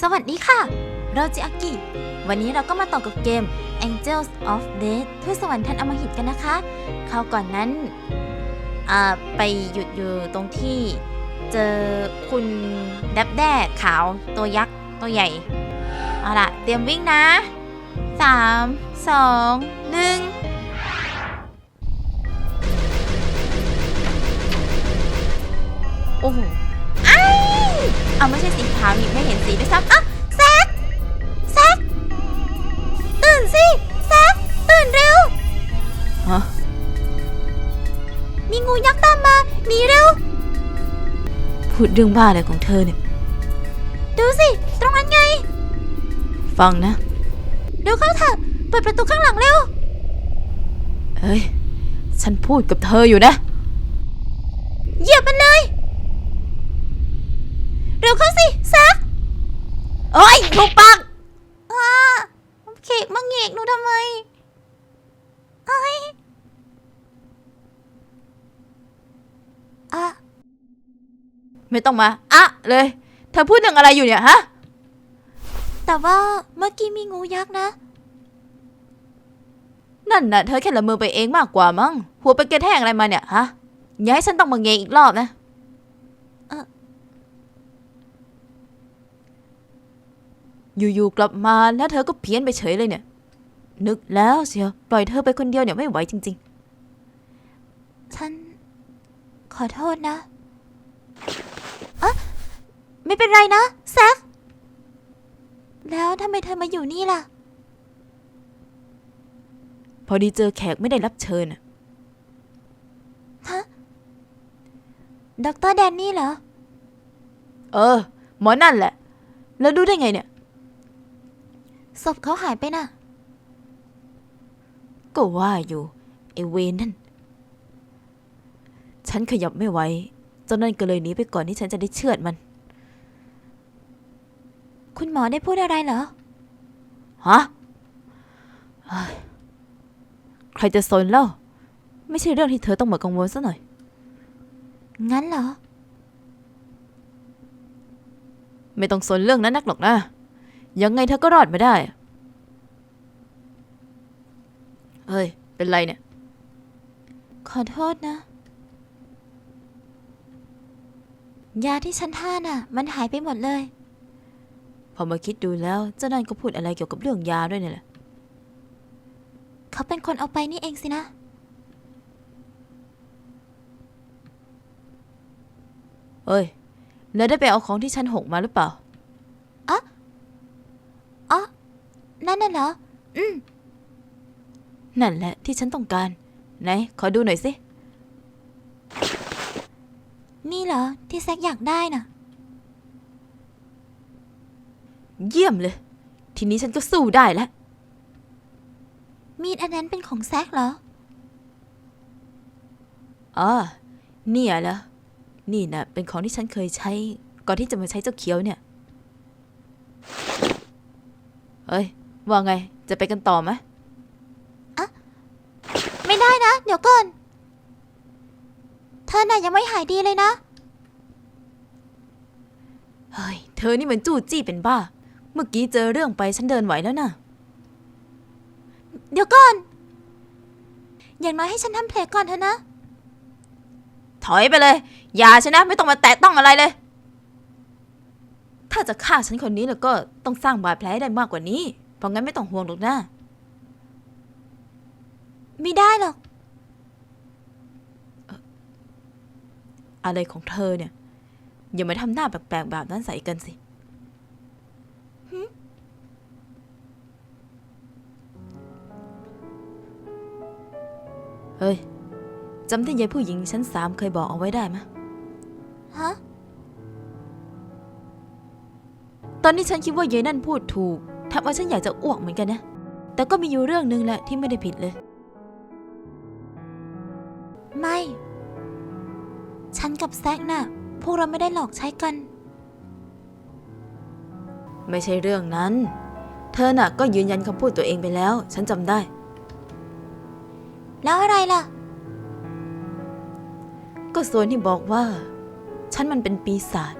สวัสดีค่ะ เราจิอากิ วันนี้เราก็มาต่อกับเกม Angels of Death ทูตสวรรค์ทันอมหิตกันนะคะคราวก่อนนั้น อ่า ไปหยุดอยู่ตรงที่ เจอคุณดับแด้ขาวตัวยักษ์ ตัวใหญ่ เอาล่ะ เตรียมวิ่งนะสามสองหนึ่งโอ้โหไอ้า เอาไม่ใช่สีขาวนี่ไม่เห็นสีด้วยซ้ำอะแซกแซกตื่นสิแซกตื่นเร็วฮะมีงูยักษ์ตามมาหนีเร็ว พูดเรื่องบ้าอะไรของเธอเนี่ย ดูสิ ตรงนั้นไง ฟังนะเร็วเข้าเถอะ เปิดประตูข้างหลังเร็วเฮ้ย ฉันพูดกับเธออยู่นะ เหยียบมันเลย เร็วเข้าสิแซก เอ้ยลูกปัง อ่าเขกมาเหงกหนูทำไมเอ้ยอะ ไม่ ต้องมาอะเลย เธอพูดเรื่องอะไรอยู่เนี่ยฮะ แต่ว่าเมื่อกี้มีงูยักษ์นะ นั่นน่ะเธอแค่ละเมอไปเองมากกว่ามั้ง หัวไปกระแทกอะไรมาเนี่ยฮะ อย่าให้ฉันต้องมาเงยอีกรอบนะเอ่ออยู่ๆกลับมาแล้วเธอก็เพี้ยนไปเฉยเลยเนี่ย นึกแล้วเชียวปล่อยเธอไปคนเดียวเนี่ยไม่ไหวจริงฉันขอโทษนะ อะไม่เป็นไรนะแซกแล้วทำไมเธอมาอยู่นี่ล่ะๆพอดีเจอแขกไม่ได้รับเชิญน่ะฮะด็อกเตอร์แดนนี่เหรอ เออ หมอนั่นแหละ แล้วรู้ได้ไงเนี่ย ศพเขาหายไปน่ะ ก็ว่าอยู่ ไอเวนนั่น ฉันขยับไม่ไหว เจ้านั่นก็เลยหนีไปก่อนที่ฉันจะได้เชือดมัน คุณหมอได้พูดอะไรเหรอ ฮะ ใครจะสนเล่า ไม่ใช่เรื่องที่เธอต้องมากังวลซะหน่อย งั้นเหรอ ไม่ต้องสนเรื่องนั้นนักหรอกนะ ยังไงเธอก็รอดมาได้ เฮ้ย เป็นไรเนี่ย ขอโทษนะ ยาที่ฉันทานอะ มันหายไปหมดเลย พอมาคิดดูแล้วเจ้านั่นก็พูดอะไรเกี่ยวกับเรื่องยาด้วยเนี่ยแหละเขาเป็นคนเอาไปนี่เองสินะ เอ้ยแล้วได้ไปเอาของที่ฉันหกมาหรือเปล่าอ๋อนั่นน่ะเหรอ อืม นั่นแหละที่ฉันต้องการ ไหน ขอดูหน่อยสิ นี่เหรอ ที่แซกอยากได้น่ะ เยี่ยมเลย ทีนี้ฉันก็สู้ได้แล้วมีดอันนั้นเป็นของแซกเหรอ อ๋อเนี่ยเหรอนี่นะเป็นของที่ฉันเคยใช้ ก่อนที่จะมาใช้เจ้าเขียวเนี่ย เฮ้ย ว่าไง จะไปกันต่อไหมไม่ได้นะ เดี๋ยวก่อนเธ อน่ะยังไม่หายดีเลยนะ เฮ้ย เธอนี่มันจู้จี้เป็นบ้า เมื่อกี้เจอเรื่องไปฉันเดินไหวแล้วนะเดี๋ยวก่อน อย่างน้อยให้ฉันทำแผลก่อนเถอะนะ ถอยไปเลย อย่าฉันนะ ไม่ต้องมาแตะต้องอะไรเลย ถ้าจะฆ่าฉันคนนี้แล้วก็ต้องสร้างบาดแผลให้ได้มากกว่านี้ เพราะงั้นไม่ต้องห่วงหรอกนะ ไม่ได้หรอก อะไรของเธอเนี่ย อย่ามาทำหน้าแปลกๆแบบนั้นใส่กันสิเฮ้ยจำที่ยายผู้หญิงชั้นสามเคยบอกเอาไว้ได้ไหมฮะ ตอนนี้ฉันคิดว่ายายนั่นพูดถูกทำเอาฉันอยากจะอ้วกเหมือนกันนะ แต่ก็มีอยู่เรื่องหนึ่งแหละที่ไม่ได้ผิดเลย ไม่ฉัน กับแซกน่ะ พวกเราไม่ได้หลอกใช้กัน ไม่ใช่เรื่องนั้น เธอน่ะก็ยืนยันคำพูดตัวเองไปแล้ว ฉันจำได้ แล้วอะไรล่ะ ก็ส่วนที่บอกว่า ฉันมันเป็นปีศาจ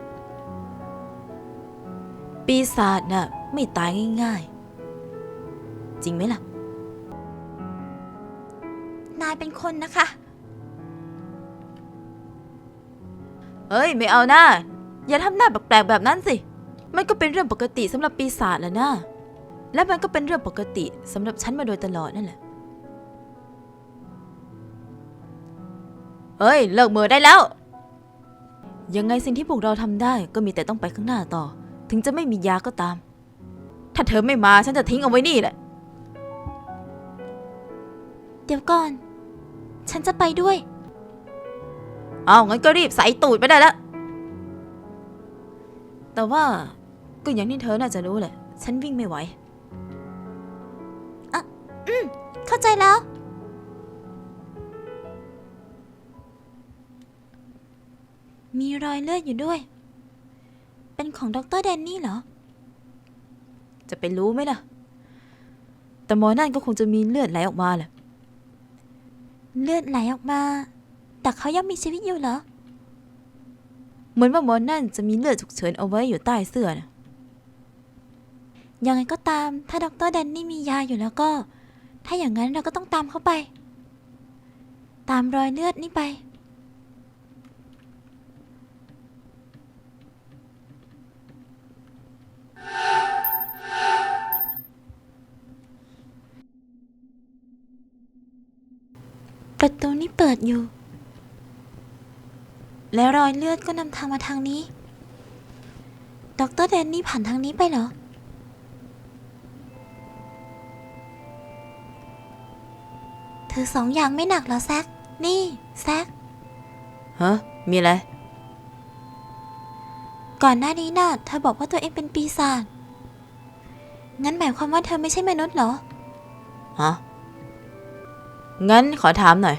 ปีศาจน่ะไม่ตายง่ายๆ จริงไหมล่ะ นายเป็นคนนะคะ เอ้ย ไม่เอาหน้า อย่าทำหน้าแปลกๆแบบนั้นสิ มันก็เป็นเรื่องปกติสำหรับปีศาจแหละนะและมันก็เป็นเรื่องปกติสำหรับฉันมาโดยตลอดนั่นแหละเอ้ย เลิกมือได้แล้ว ยังไงสิ่งที่พวกเราทำได้ก็มีแต่ต้องไปข้างหน้าต่อ ถึงจะไม่มียาก็ตาม ถ้าเธอไม่มาฉันจะทิ้งเอาไว้นี่แหละ เดี๋ยวก่อน ฉันจะไปด้วย เอางั้นก็รีบใส่ตูดไปได้แล้ว แต่ว่าก็อย่างที่เธอน่าจะรู้แหละ ฉันวิ่งไม่ไหวอืม เข้าใจแล้ว มีรอยเลือดอยู่ด้วย เป็นของดรแดนนี่เหรอ จะไปรู้ไหมล่ะ แต่หมอนั่นก็คงจะมีเลือดไหลออกมาแหละ เลือดไหลออกมา แต่เขายังมีชีวิตอยู่เหรอ เหมือนว่าหมอนั่นจะมีเลือดฉุกเฉินเอาไว้อยู่ใต้เสื้อนะยังไงก็ตาม ถ้าดรแดนนี่มียาอยู่แล้วก็ ถ้าอย่างนั้นเราก็ต้องตามเขาไป ตามรอยเลือดนี่ไป ประตูนี่เปิดอยู่ และรอยเลือดก็นำทางมาทางนี้ ดรแดนนี่ผ่านทางนี้ไปเหรอ ถือสองอย่างไม่หนักเหรอแซก นี่ แซก ฮะ มีอะไร ก่อนหน้านี้น่ะเธอบอกว่าตัวเองเป็นปีศาจ งั้นหมายความว่าเธอไม่ใช่มนุษย์เหรอ ฮะ งั้นขอถามหน่อย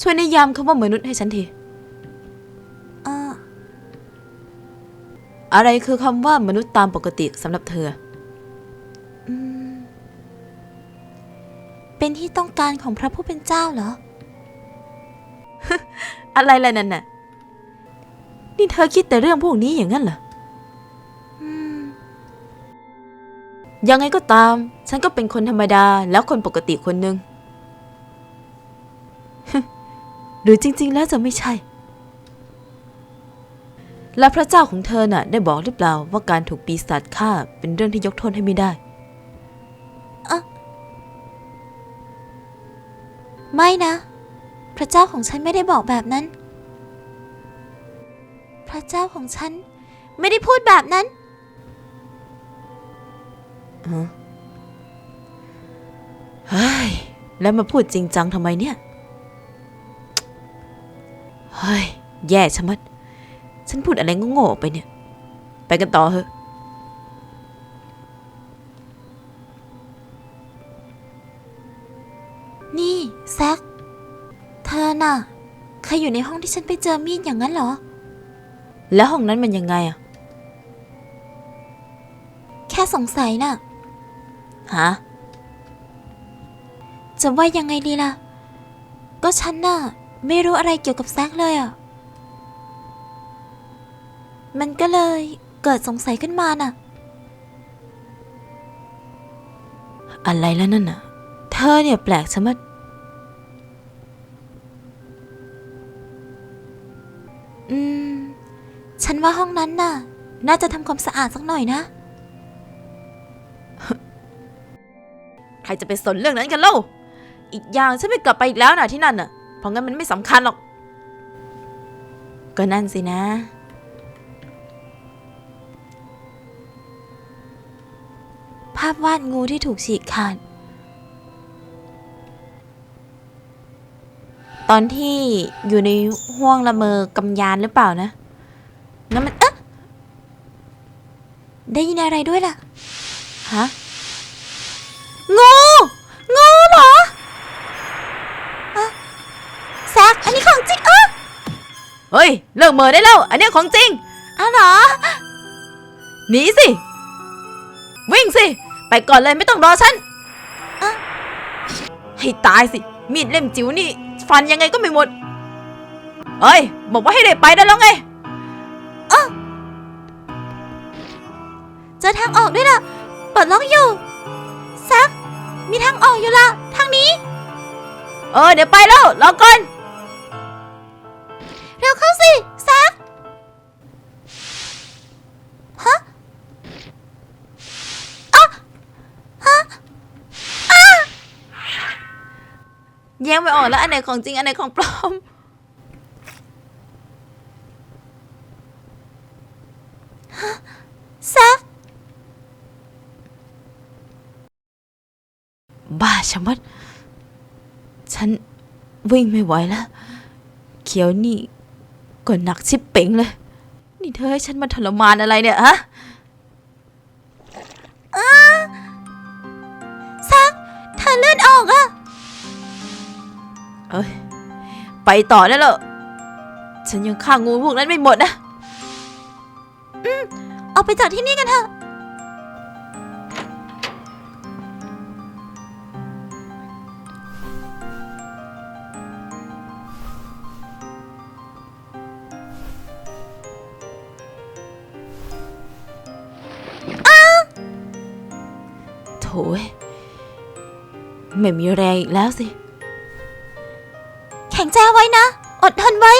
ช่วยนิยามคำว่ามนุษย์ให้ฉันที อะไรคือคำว่ามนุษย์ตามปกติสำหรับเธออืมเป็นที่ต้องการของพระผู้เป็นเจ้าเหรอ อะไรล่ะนั่นน่ะ นี่เธอคิดแต่เรื่องพวกนี้อย่างนั้นเหรออืมยังไงก็ตาม ฉันก็เป็นคนธรรมดาแล้วคนปกติคนหนึ่ง หรือจริง ๆ แล้วจะไม่ใช่ และพระเจ้าของเธอน่ะ ได้บอกหรือเปล่าว่าการถูกปีศาจฆ่าเป็นเรื่องที่ยกโทษให้ไม่ได้ไม่นะ พระเจ้าของฉันไม่ได้บอกแบบนั้น พระเจ้าของฉันไม่ได้พูดแบบนั้นเฮ้ย แล้วมาพูดจริงจังทำไมเนี่ย เฮ้ย แย่ชะมัด ฉันพูดอะไรโง่ๆออกไปเนี่ย ไปกันต่อเถอะ นี่แซกเธอน่ะเคยอยู่ในห้องที่ฉันไปเจอมีดอย่างนั้นเหรอ แล้วห้องนั้นมันยังไงอะแค่สงสัยน่ะ ฮะ จะว่ายังไงดีล่ะ ก็ฉันน่ะ ไม่รู้อะไรเกี่ยวกับแซกเลยอะ มันก็เลยเกิดสงสัยขึ้นมาน่ะ อะไรแล้วนั่นน่ะ เธอเนี่ยแปลกชะมัดอืม ฉันว่าห้องนั้นน่ะ น่าจะทำความสะอาดสักหน่อยนะ ใครจะไปสนเรื่องนั้นกันเล่า อีกอย่างฉันไม่กลับไปอีกแล้วนะที่นั่นน่ะ เพราะงั้นมันไม่สำคัญหรอก ก็นั่นสินะ พวาดงูที่ถูกฉีกขาด ตอนที่อยู่ในห่วงละเมอกำยานหรือเปล่านะงั้นมันเอ๊ะได้ยินอะไรด้วยล่ะ ฮะ งู งูเหรออะแซกอันนี้ของจริงเออเฮ้ย เลิกเหมอได้แล้ว อันเนี้ยของจริงอ้าวเหรอ หนีสิ วิ่งสิ ไปก่อนเลยไม่ต้องรอฉันให้ตายสิ มีดเล่มจิ๋วนี่ ฟันยังไงก็ไม่หมด เอ้ย บอกว่าให้ได้ไปได้แล้วไงเจอทางออกด้วยล่ะปลดล็อกอยู่แซกมีทางออกอยู่ละทางนี้ เออ เดี๋ยวไปแล้วรอก่อน ยกไม่ออกแล้วอันไหนของจริงอันไหนของปลอม แซกบ้าชะมัด ฉันวิ่งไม่ไหวแล้ว เขียวนี่ก็หนักชิบเป่งเลย นี่เธอให้ฉันมาทรมานอะไรเนี่ยฮะ ต่อได้แล้วฉันยังฆ่างูพวกนั้นไม่หมดนะ อืมอกไปจากที่นี่กันเถอะ โถยไม่มีแรงอีกแล้วสิ ข็งใจไว้นะ อดทนไว้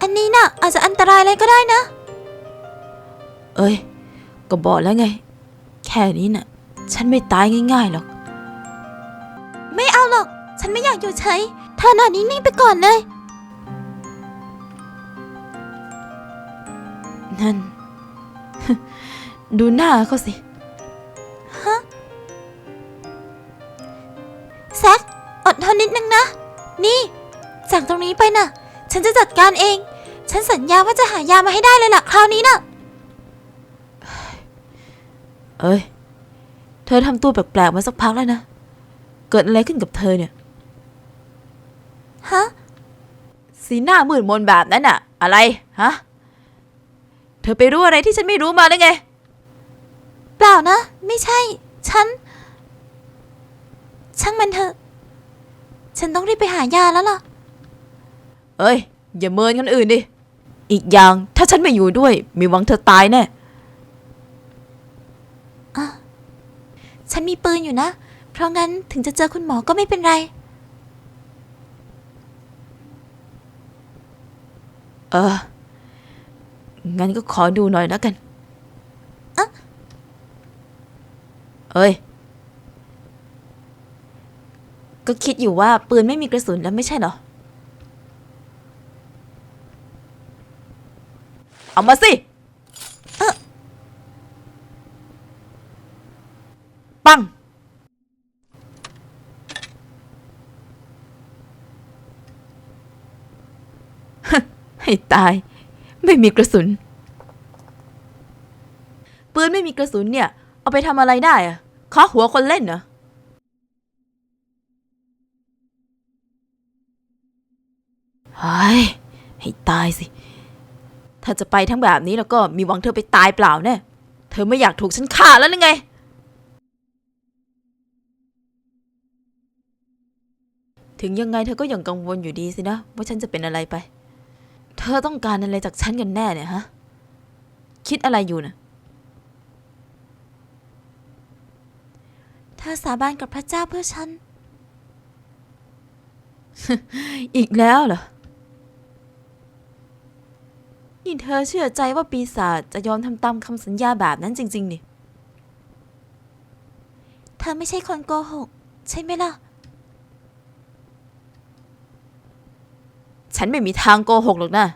อันนี้น่ะอาจจะอันตรายเลยก็ได้นะ เอ้ย ก็บอกแล้วไง แค่นี้น่ะ ฉันไม่ตายง่ายๆหรอก ไม่เอาหรอก ฉันไม่อยากอยู่เฉยเธอนอนนิ่งๆไปก่อนเลย นั่น ดูหน้าเขาสิ ฮะ แซกอดทนนิดนึงนะ นี่ จากตรงนี้ไปน่ะ ฉันจะจัดการเอง ฉันสัญญาว่าจะหายามาให้ได้เลยล่ะคราวนี้น่ะ เอ้ย เธอทำตัวแปลกๆมาสักพักแล้วนะ เกิดอะไรขึ้นกับเธอเนี่ย ฮะ สีหน้ามืดมนแบบนั้นน่ะ อะไร ฮะ เธอไปรู้อะไรที่ฉันไม่รู้มาได้ไง เปล่านะ ไม่ใช่ ฉัน ช่างมันเถอะ ฉันต้องรีบไปหายาแล้วล่ะ เอ้ย อย่าเมินคนอื่นดิ อีกอย่างถ้าฉันไม่อยู่ด้วย มีหวังเธอตายแน่ ฉันมีปืนอยู่นะ เพราะงั้นถึงจะเจอคุณหมอก็ไม่เป็นไร เออ งั้นก็ขอดูหน่อยแล้วกันอะเอ้ย ก็คิดอยู่ว่าปืนไม่มีกระสุนแล้วไม่ใช่เหรอ เอามาสิปัง ให้ตาย ไม่มีกระสุน ปืนไม่มีกระสุนเนี่ย เอาไปทำอะไรได้อะเคาะหัวคนเล่นเหรอเฮ้ยให้ตายสิ ถ้าจะไปทั้งแบบนี้แล้วก็มีหวังเธอไปตายเปล่าแน่เธอไม่อยากถูกฉันฆ่าแล้วนึงไง ถึงยังไงเธอก็ยังกังวลอยู่ดีสินะ ว่าฉันจะเป็นอะไรไป เธอต้องการอะไรจากฉันกันแน่เนี่ยฮะ คิดอะไรอยู่นะเธอสาบานกับพระเจ้าเพื่อฉัน อีกแล้วเหรอ นี่เธอเชื่อใจว่าปีศาจจะยอมทำตามคำสัญญาแบบนั้นจริง ๆ นี่ เธอไม่ใช่คนโกหก ใช่ไหมล่ะ ฉันไม่มีทางโกหกหรอกนะ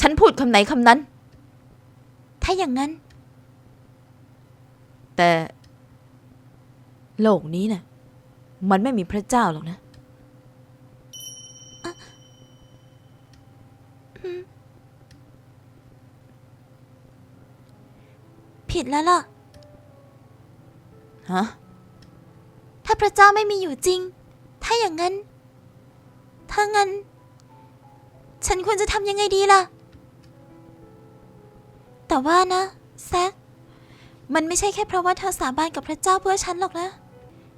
ฉันพูดคำไหนคำนั้น ถ้าอย่างนั้น แต่ โลกนี้น่ะ มันไม่มีพระเจ้าหรอกนะ ผิดแล้วล่ะ ฮะ ถ้าพระเจ้าไม่มีอยู่จริง ถ้าอย่างนั้น ถ้างั้น ฉันควรจะทำยังไงดีล่ะ แต่ว่านะแซค มันไม่ใช่แค่เพราะว่าเธอสาบานกับพระเจ้าเพื่อฉันหรอกนะ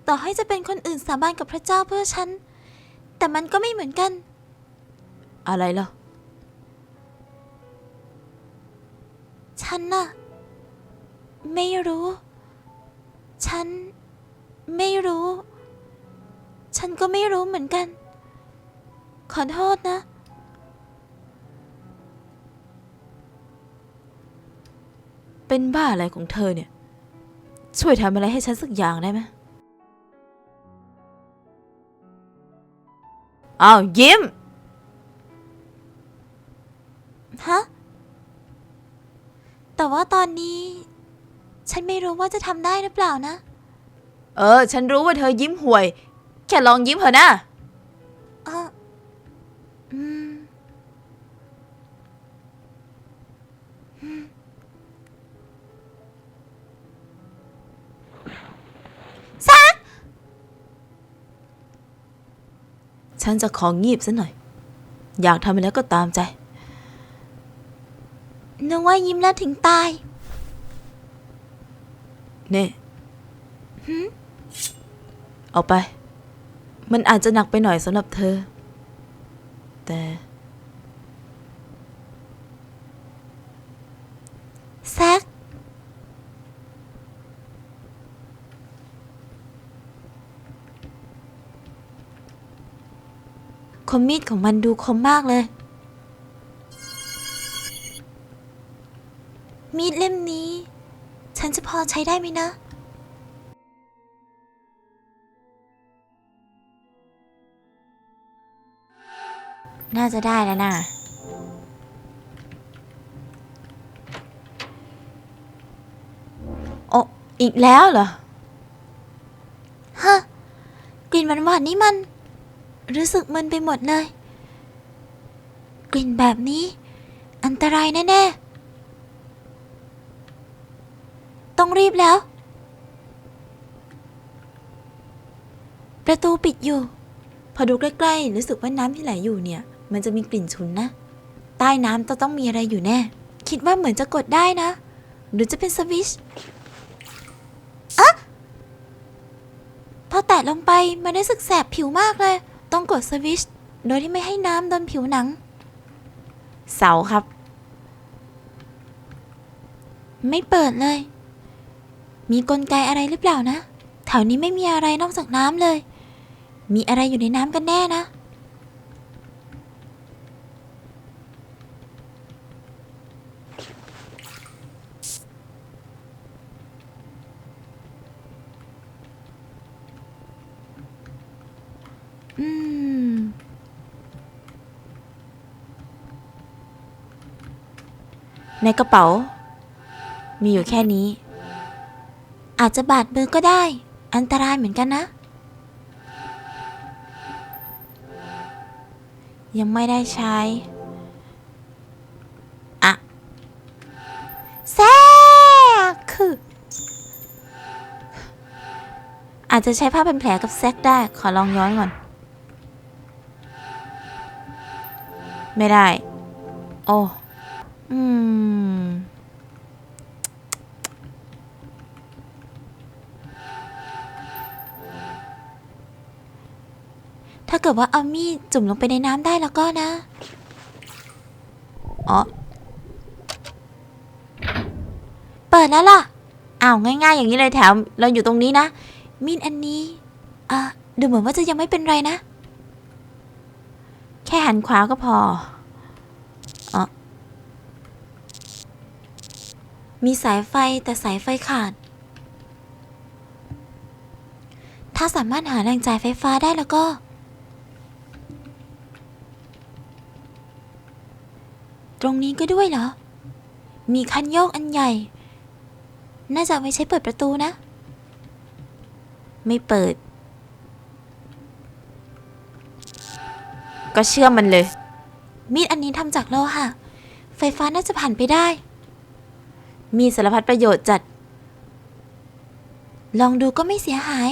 ต่อให้จะเป็นคนอื่นสาบานกับพระเจ้าเพื่อฉัน แต่มันก็ไม่เหมือนกัน อะไรล่ะ ฉันน่ะ ไม่รู้ ฉันไม่รู้ ฉันก็ไม่รู้เหมือนกัน ขอโทษนะ เป็นบ้าอะไรของเธอเนี่ย ช่วยทำอะไรให้ฉันสักอย่างได้ไหมอ้าวยิ้ม ฮะ แต่ว่าตอนนี้ ฉันไม่รู้ว่าจะทำได้หรือเปล่านะ เออ ฉันรู้ว่าเธอยิ้มห่วย แค่ลองยิ้มเถอะนะ เอออืมฉันจะของงีบซะหน่อย อยากทำอะไรก็ตามใจ นึกว่ายิ้มแล้วถึงตาย เนี่ยเอาไป มันอาจจะหนักไปหน่อยสำหรับเธอ แต่ แซก คมมีดของมันดูคมมากเลย ใช้ได้ไหมนะ น่าจะได้แล้วนะโอ้อีกแล้วเหรอ ฮะ กลิ่นหวานๆนี่มัน รู้สึกมึนไปหมดเลย กลิ่นแบบนี้ อันตรายแน่ ๆ ต้องรีบแล้ว ประตูปิดอยู่ พอดูใกล้ๆ รู้สึกว่าน้ำที่ไหลอยู่เนี่ย มันจะมีกลิ่นฉุนนะ ใต้น้ำจะต้องมีอะไรอยู่แน่ คิดว่าเหมือนจะกดได้นะ หรือจะเป็นสวิชอะพอแตะลงไปมันรู้สึกแสบผิวมากเลย ต้องกดสวิชโดยที่ไม่ให้น้ำโดนผิวหนัง เสาครับ ไม่เปิดเลย มีกลไกอะไรหรือเปล่านะ แถวนี้ไม่มีอะไรนอกจากน้ำเลย มีอะไรอยู่ในน้ำกันแน่นะ อืม ในกระเป๋า มีอยู่แค่นี้ อาจจะบาดมือก็ได้ อันตรายเหมือนกันนะ ยังไม่ได้ใช้อะแซกคือ อาจจะใช้ผ้าเป็นแผลกับแซกได้ ขอลองย้อนก่อน ไม่ได้ โอ้ อืม กิดว่าเอามีดจุ่มลงไปในน้ำได้แล้วก็นะ อ๋อ เปิดแล้วล่ะ อ้าวง่ายๆ อย่างนี้เลยแถมเราอยู่ตรงนี้นะ มีดอันนี้ อะ ดูเหมือนว่าจะยังไม่เป็นไรนะ แค่หันขวาก็พออ๋อมีสายไฟแต่สายไฟขาด ถ้าสามารถหาแรงจ่ายไฟฟ้าได้แล้วก็ ตรงนี้ก็ด้วยเหรอ มีคันโยกอันใหญ่ น่าจะไว้ใช้เปิดประตูนะ ไม่เปิด ก็เชื่อมันเลย มีดอันนี้ทำจากโลหะ ไฟฟ้าน่าจะผ่านไปได้ มีสารพัดประโยชน์จัด ลองดูก็ไม่เสียหาย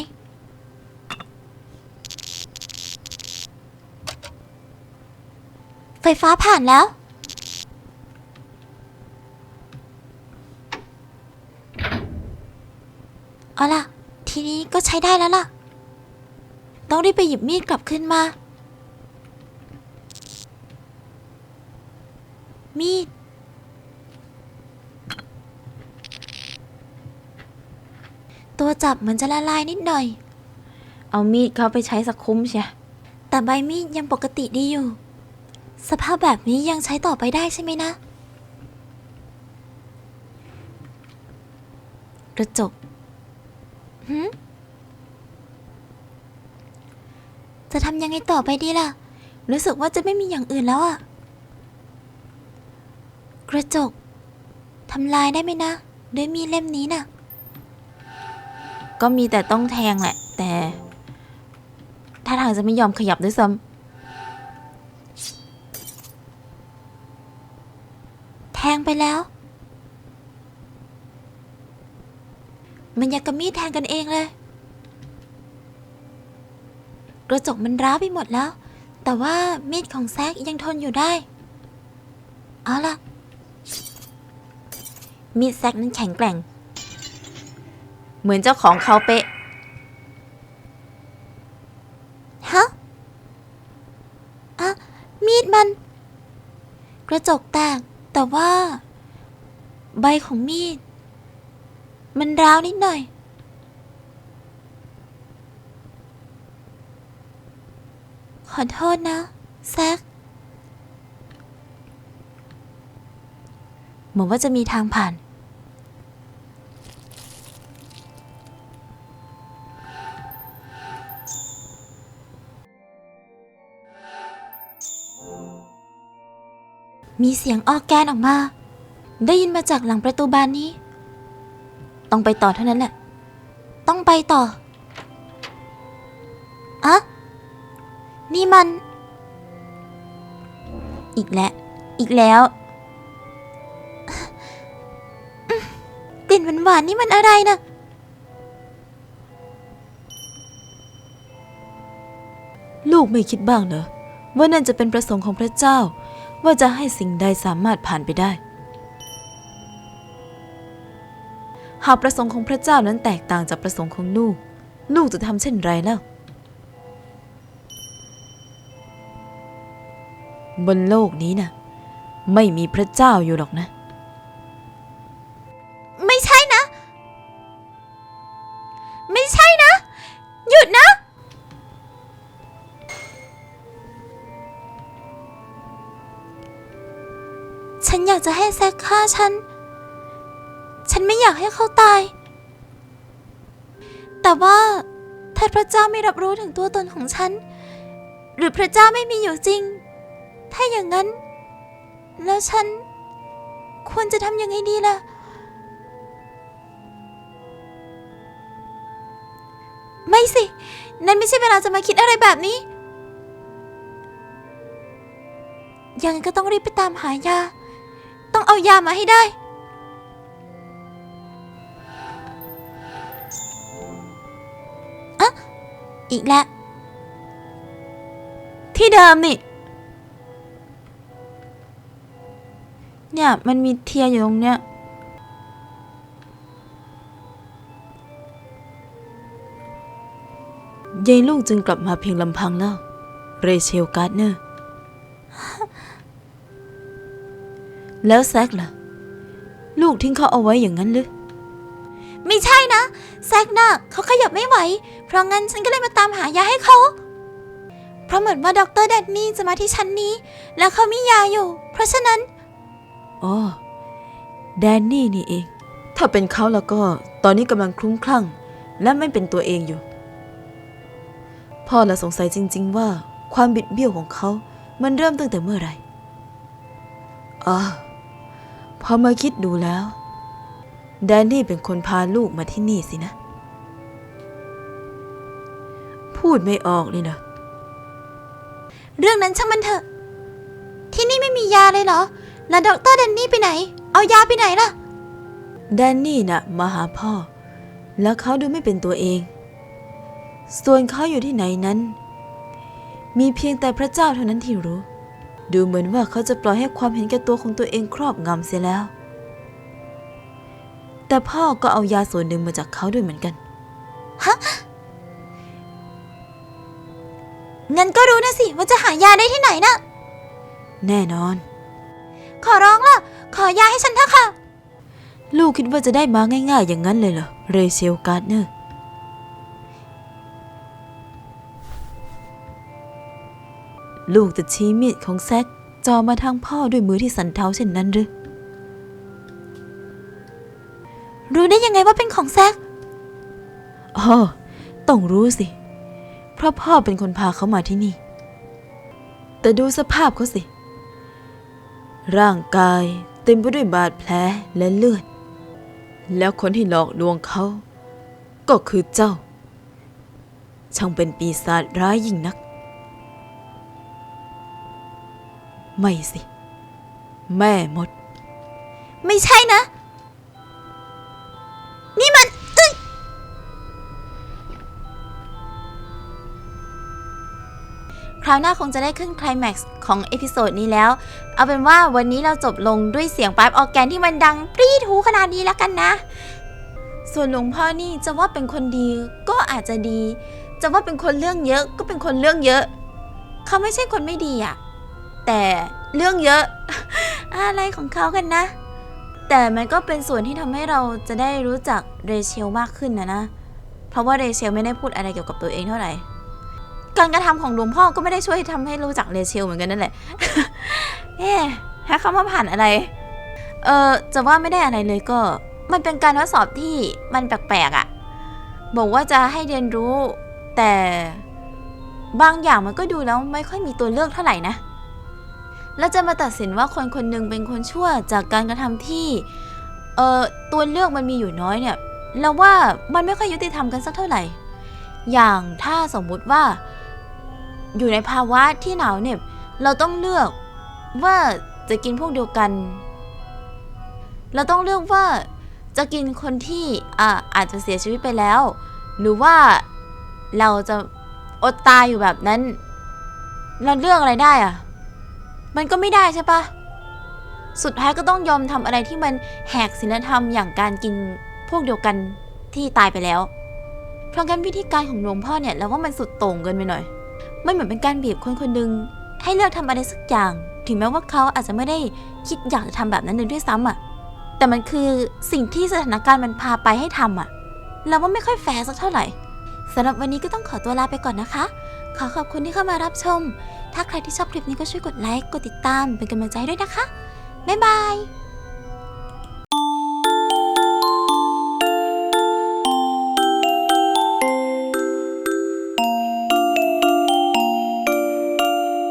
ไฟฟ้าผ่านแล้ว เอาล่ะ ทีนี้ก็ใช้ได้แล้วล่ะ ต้องรีบไปหยิบมีดกลับขึ้นมา มีด ตัวจับเหมือนจะละลายนิดหน่อย เอามีดเขาไปใช้สักคุ้มเชียแต่ใบมีดยังปกติดีอยู่ สภาพแบบนี้ยังใช้ต่อไปได้ใช่ไหมนะ กระจก หืมจะทำยังไงต่อไปดีล่ะ รู้สึกว่าจะไม่มีอย่างอื่นแล้วอะกระจกทำลายได้ไหมนะ ด้วยมีดเล่มนี้น่ะ ก็มีแต่ต้องแทงแหละ แต่ ถ้าทางจะไม่ยอมขยับด้วยซ้ำแทงไปแล้ว มันอยากกับมีดแทงกันเองเลย กระจกมันร้าวไปหมดแล้ว แต่ว่ามีดของแซกยังทนอยู่ได้ เอาล่ะ มีดแซกนั้นแข็งแกร่ง เหมือนเจ้าของเขาเป๊ะ ฮะอะมีดมัน กระจกแตก แต่ว่า ใบของมีด มันร้าวนิดหน่อย ขอโทษนะแซกเหมือนว่าจะมีทางผ่าน มีเสียงออกแกนออกมา ได้ยินมาจากหลังประตูบานนี้ ต้องไปต่อเท่านั้นแหละ ต้องไปต่ออะนี่มัน อีกแล้ว อีกแล้วกลิ่นหวานๆนี่มันอะไรนะลูกไม่คิดบ้างเหรอว่านั่นจะเป็นประสงค์ของพระเจ้า ว่าจะให้สิ่งใดสามารถผ่านไปได้ หากประสงค์ของพระเจ้านั้นแตกต่างจากประสงค์ของลูก ลูกจะทำเช่นไรแล้ว บนโลกนี้นะ่ะ ไม่มีพระเจ้าอยู่หรอกนะ ไม่ใช่นะ ไม่ใช่นะ หยุดนะ ฉันอยากจะให้แซกฆ่าฉัน ฉันไม่อยากให้เขาตาย แต่ว่าถ้าพระเจ้าไม่รับรู้ถึงตัวตนของฉัน หรือพระเจ้าไม่มีอยู่จริง ถ้าอย่างนั้น แล้วฉันควรจะทำยังไงดีล่ะ ไม่สิ นั่นไม่ใช่เวลาจะมาคิดอะไรแบบนี้ ยังไงก็ต้องรีบไปตามหายา ต้องเอายามาให้ได้ อีกแล้ว ที่เดิมนี่ เนี่ยมันมีเทียนอยู่ตรงเนี้ย ยายลูกจึงกลับมาเพียงลำพังแล้ว เรเชลการ์ดเนอร์ แล้วแซกล่ะ ลูกทิ้งเขาเอาไว้อย่างนั้นหรือ ไม่ใช่นะ แซกน่ะเขาขยับไม่ไหว ราะงั้นฉันก็เลยมาตามหายาให้เขา เพราะเหมือนว่าด็อกเตอร์แดนนี่จะมาที่ชั้นนี้ แล้วเขามียาอยู่ เพราะฉะนั้น อ๋อ แดนนี่นี่เอง ถ้าเป็นเขาแล้วก็ตอนนี้กำลังคลุ้มคลั่ง และไม่เป็นตัวเองอยู่ พ่อละสงสัยจริง ๆ ว่าความบิดเบี้ยวของเขา มันเริ่มตั้งแต่เมื่อไหร่อ๋อพอมาคิดดูแล้ว แดนนี่เป็นคนพาลูกมาที่นี่สินะ พูดไม่ออกนี่นะ เรื่องนั้นช่างมันเถอะ ที่นี่ไม่มียาเลยเหรอ แล้วดรแดนนี่ไปไหน เอายาไปไหนล่ะ แดนนี่น่ะมาหาพ่อ แล้วเขาดูไม่เป็นตัวเอง ส่วนเขาอยู่ที่ไหนนั้น มีเพียงแต่พระเจ้าเท่านั้นที่รู้ ดูเหมือนว่าเขาจะปล่อยให้ความเห็นแก่ตัวของตัวเองครอบงำเสียแล้ว แต่พ่อก็เอายาส่วนหนึ่งมาจากเขาด้วยเหมือนกัน งั้นก็รู้นะสิว่าจะหายาได้ที่ไหนนะ แน่นอน ขอร้องล่ะ ขอยาให้ฉันเถอะค่ะ ลูกคิดว่าจะได้มาง่ายๆอย่างนั้นเลยเหรอ เรเชลการ์ดเนอร์ ลูกจะชี้มีดของแซกจอมาทางพ่อด้วยมือที่สันเทาเช่นนั้นหรือ รู้ได้ยังไงว่าเป็นของแซกอ๋อต้องรู้สิ เพราะพ่อเป็นคนพาเขามาที่นี่ แต่ดูสภาพเขาสิ ร่างกายเต็มไปด้วยบาดแผลและเลือด แล้วคนที่หลอกลวงเขา ก็คือเจ้า ช่างเป็นปีศาจร้ายยิ่งนัก ไม่สิ แม่มด ไม่ใช่นะ นี่มัน คราวหน้าคงจะได้ขึ้นคลแม็กซ์ของเอพิโซดนี้แล้ว เอาเป็นว่าวันนี้เราจบลงด้วยเสียงปาร์ออร์แกนที่มันดังปรีดหูขนาดนี้แล้วกันนะ ส่วนหลวงพ่อนี่จะว่าเป็นคนดีก็อาจจะดี จะว่าเป็นคนเรื่องเยอะก็เป็นคนเรื่องเยอะ เขาไม่ใช่คนไม่ดีอะแต่เรื่องเยอะ อะไรของเขากันนะ แต่มันก็เป็นส่วนที่ทำให้เราจะได้รู้จักเรเชลมากขึ้นนะนะ เพราะว่าเรเชลไม่ได้พูดอะไรเกี่ยวกับตัวเองเท่าไหร่ การกระทำของหลวงพ่อก็ไม่ได้ช่วยทำให้รู้จักเรเชลเหมือนกันนั่นแหละเอ๊ะถ้าเขามาผ่านอะไร เออจะว่าไม่ได้อะไรเลยก็ มันเป็นการทดสอบที่มันแปลกๆอะ่ะ บอกว่าจะให้เรียนรู้แต่บางอย่างมันก็ดูแล้วไม่ค่อยมีตัวเลือกเท่าไหร่นะแล้วจะมาตัดสินว่าคนคนหนึ่งเป็นคนชั่วจากการกระทำที่ เอ่อ ตัวเลือกมันมีอยู่น้อยเนี่ย เราว่ามันไม่ค่อยยุติธรรมกันสักเท่าไหร่ อย่างถ้าสมมุติว่า อยู่ในภาวะที่หนาวเหน็บ เราต้องเลือกว่าจะกินพวกเดียวกัน เราต้องเลือกว่าจะกินคนที่อ่าอาจจะเสียชีวิตไปแล้ว หรือว่าเราจะอดตายอยู่แบบนั้น เราเลือกอะไรได้อะมันก็ไม่ได้ใช่ปะสุดท้ายก็ต้องยอมทำอะไรที่มันแหกศีลธรรมอย่างการกินพวกเดียวกันที่ตายไปแล้ว เพราะงั้นวิธีการของหลวงพ่อเนี่ยเราว่ามันสุดโต่งเกินไปหน่อย มันเหมือนเป็นการบีบคนคนหนึ่งให้เลือกทำอะไรสักอย่าง ถึงแม้ว่าเขาอาจจะไม่ได้คิดอยากจะทำแบบนั้นเลยด้วยซ้ำอะ แต่มันคือสิ่งที่สถานการณ์มันพาไปให้ทำอะ เราว่าไม่ค่อยแฟร์สักเท่าไหร่สำหรับวันนี้ก็ต้องขอตัวลาไปก่อนนะคะ ขอขอบคุณที่เข้ามารับชม ถ้าใครที่ชอบคลิปนี้ก็ช่วยกดไลค์ กดติดตาม เป็นกำลังใจด้วยนะคะ บ๊ายบาย